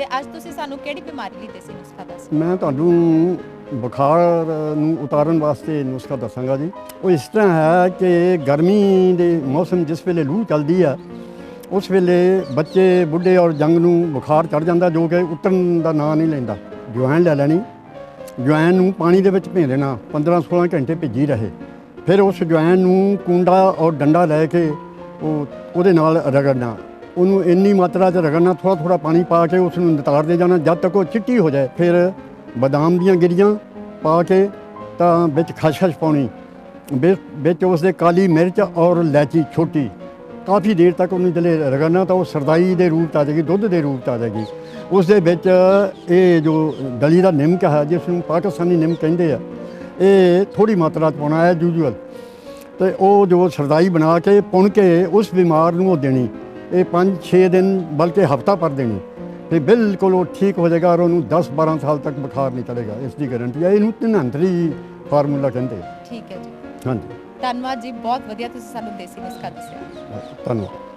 ਤੇ ਅੱਜ ਤੁਸੀਂ ਸਾਨੂੰ ਕਿਹੜੀ ਬਿਮਾਰੀ ਲਈ ਦੇਸੀ ਨੁਸਖਾ ਦੱਸ ਮੈਂ ਤੁਹਾਨੂੰ ਬੁਖਾਰ ਨੂੰ ਉਤਾਰਨ ਵਾਸਤੇ ਨੁਸਖਾ ਦੱਸਾਂਗਾ ਜੀ। ਉਹ ਇਸ ਤਰ੍ਹਾਂ ਹੈ ਕਿ ਗਰਮੀ ਦੇ ਮੌਸਮ ਜਿਸ ਵੇਲੇ ਲੂ ਚੱਲਦੀ ਆ, ਉਸ ਵੇਲੇ ਬੱਚੇ, ਬੁੱਢੇ ਔਰ ਜੰਗ ਨੂੰ ਬੁਖਾਰ ਚੜ ਜਾਂਦਾ ਜੋ ਕਿ ਉਤਰਨ ਦਾ ਨਾਂ ਨਹੀਂ ਲੈਂਦਾ। ਜਵੈਣ ਲੈ ਲੈਣੀ। ਜਵੈਣ ਨੂੰ ਪਾਣੀ ਦੇ ਵਿੱਚ ਭੇ ਦੇਣਾ 15-16 ਘੰਟੇ ਭਿੱਜੀ ਰਹੇ। ਫਿਰ ਉਸ ਜਵੈਣ ਨੂੰ ਕੁੰਡਾ ਔਰ ਡੰਡਾ ਲੈ ਕੇ ਉਹ ਉਹਦੇ ਨਾਲ ਰਗੜਨਾ। ਉਹਨੂੰ ਇੰਨੀ ਮਾਤਰਾ 'ਚ ਰਗੜਨਾ ਥੋੜਾ ਥੋੜਾ ਪਾਣੀ ਪਾ ਕੇ ਉਸ ਨੂੰ ਨਿਤਾਰਦੇ ਜਾਣਾ, ਜਦ ਤੱਕ ਉਹ ਚਿੱਟੀ ਹੋ ਜਾਏ, ਫਿਰ ਬਦਾਮ ਦੀਆਂ ਗਿਰੀਆਂ ਪਾ ਕੇ ਤਾਂ ਵਿੱਚ ਖਸਖਸ ਪਾਉਣੀ। ਵਿੱਚ- ਵਿੱਚ ਉਸ ਦੇ ਕਾਲੀ ਮਿਰਚ ਔਰ ਇਲਾਇਚੀ ਛੋਟੀ। ਕਾਫੀ ਦੇਰ ਤੱਕ ਉਹਨੂੰ ਜਲੇ ਰਗੜਨਾ ਤਾਂ ਉਹ ਸਰਦਾਈ ਦੇ ਰੂਪ 'ਚ ਆ ਜਾਏਗੀ, ਦੁੱਧ ਦੇ ਰੂਪ 'ਚ ਆ ਜਾਏਗੀ। ਉਸ ਦੇ ਵਿੱਚ ਇਹ ਜੋ ਦਲੀ ਦਾ ਨਿੰਮਕ ਹੈ ਜਿਸ ਨੂੰ ਪਾਕਿਸਤਾਨੀ ਨਿੰਮਕ ਕਹਿੰਦੇ ਆ, ਇਹ ਥੋੜੀ ਮਾਤਰਾ 'ਚ ਪਾਉਣਾ ਹੈ ਯੂਜੂਅਲ ਤੇ ਉਹ ਜੋ ਸਰਦਾਈ ਬਣਾ ਕੇ, ਪੁਣ ਕੇ ਉਸ ਬਿਮਾਰ ਨੂੰ ਉਹ ਦੇਣੀ। ਇਹ 5-6 ਦਿਨ ਬਲਕਿ ਹਫਤਾ ਪਰ ਦੇਣੀ। ਤੇ ਬਿਲਕੁਲ ਉਹ ਠੀਕ ਹੋ ਜਾਏਗਾ ਔਰ ਉਹਨੂੰ 10-12 ਸਾਲ ਤੱਕ ਬੁਖਾਰ ਨਹੀਂ ਚੜੇਗਾ ਇਸ ਦੀ ਗਾਰੰਟੀ ਹੈ। ਇਹਨੂੰ ਧਨੰਤਰੀ ਫਾਰਮੂਲਾ ਕਹਿੰਦੇ। ਠੀਕ ਹੈ ਜੀ। ਹਾਂਜੀ। ਧੰਨਵਾਦ ਜੀ। ਬਹੁਤ ਵਧੀਆ ਤੁਸੀਂ ਸਾਨੂੰ ਦੇਸੀ ਨੁਸਖਾ ਦੱਸਿਆ। ਧੰਨਵਾਦ।